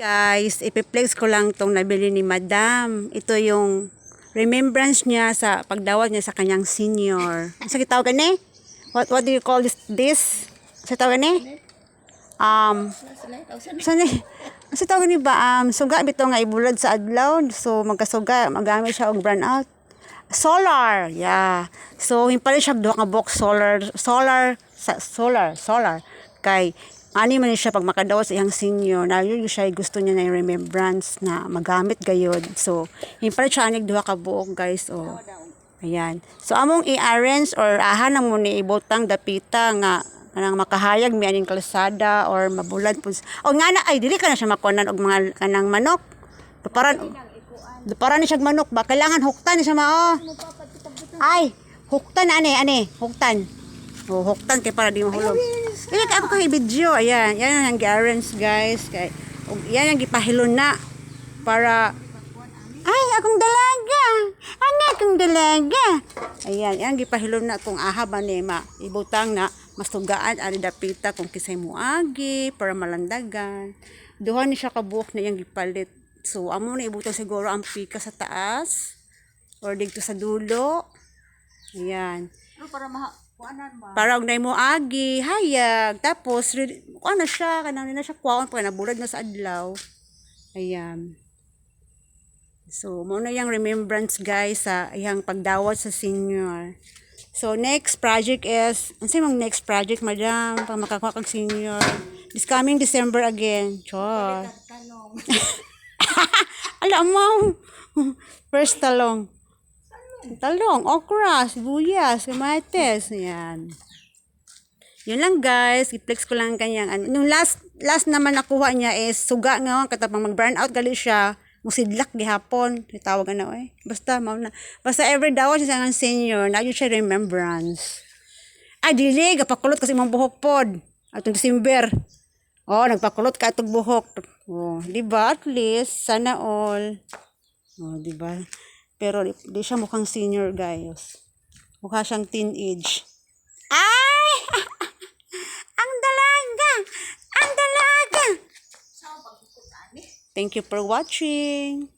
Guys, ipiplex ko lang tong nabili ni Madam. Ito yung remembrance niya sa pagdawat niya sa kanyang senior. Sa tawag ni? What what do you call this? This? Sa tawag ni? Um, sa ni? Sa tawag ni ba? Um, suga bito nga ibulad sa adlaw. So magkasuga, magamit siya og brand out. Solar, yeah. So himpali siya duha ka box solar, solar, sa, solar, solar. Kay ani man siya pag makadaw sa iyang senior na yun siya gusto niya na yung remembrance na magamit gayod. So himpali siya anig duha ka buok guys. Oh. Ayan. So among i-arrange or ahan na mo ni ibutang dapita nga kanang makahayag mi aning kalsada or mabulad pun. O nga na ay dili ka na siya makunan og mga kanang manok. Paran Para ni siya manok ba? Kailangan huktan ni siya mao. Ay, huktan ani, ani, huktan. Oh, huktan kay para di mahulog. Kaya ka ako kay video, ayan, yan ang gi-arrange guys. Kay yan ang gipahilon na para ay, akong dalaga. Ano akong dalaga? Ayan, yan gipahilom na kung aha ba ni ma ibutang na masugaan ani dapita kung kisay muagi para malandagan. Duha ni siya kabuok na iyang gipalit. So, amo na ibutang siguro ang pika sa taas or dito sa dulo. Ayan. para maha kuanan ba? Para og nay mo agi, hayag. Tapos, ano siya, kanang na siya kwaon pa nabulad na sa adlaw. Ayan. So, mo na yung remembrance guys sa iyang pagdawat sa senior. So, next project is, ano sa next project, madam, pag makakuha kang senior? This coming December again. Talong. Alam mo, first talong. Talong, okra, sibuyas, kamates, yan. Yun lang guys, i-flex ko lang kanyang ano. Nung last last naman nakuha niya is suga nga katapang mag-burn out gali siya. Musidlak gihapon, tawag na eh. Basta mao. Basta every daw siya nga senior, na yun siya remembrance. Ay dili gapakulot kasi mong buhok pod. Atong December. Oh, nagpakulot ka atong buhok. Oh, di ba? At least sana all. Oh, di ba? Pero di, siya mukhang senior, guys. Mukha siyang teenage. Ay! Ang dalaga! Ang dalaga! Thank you for watching.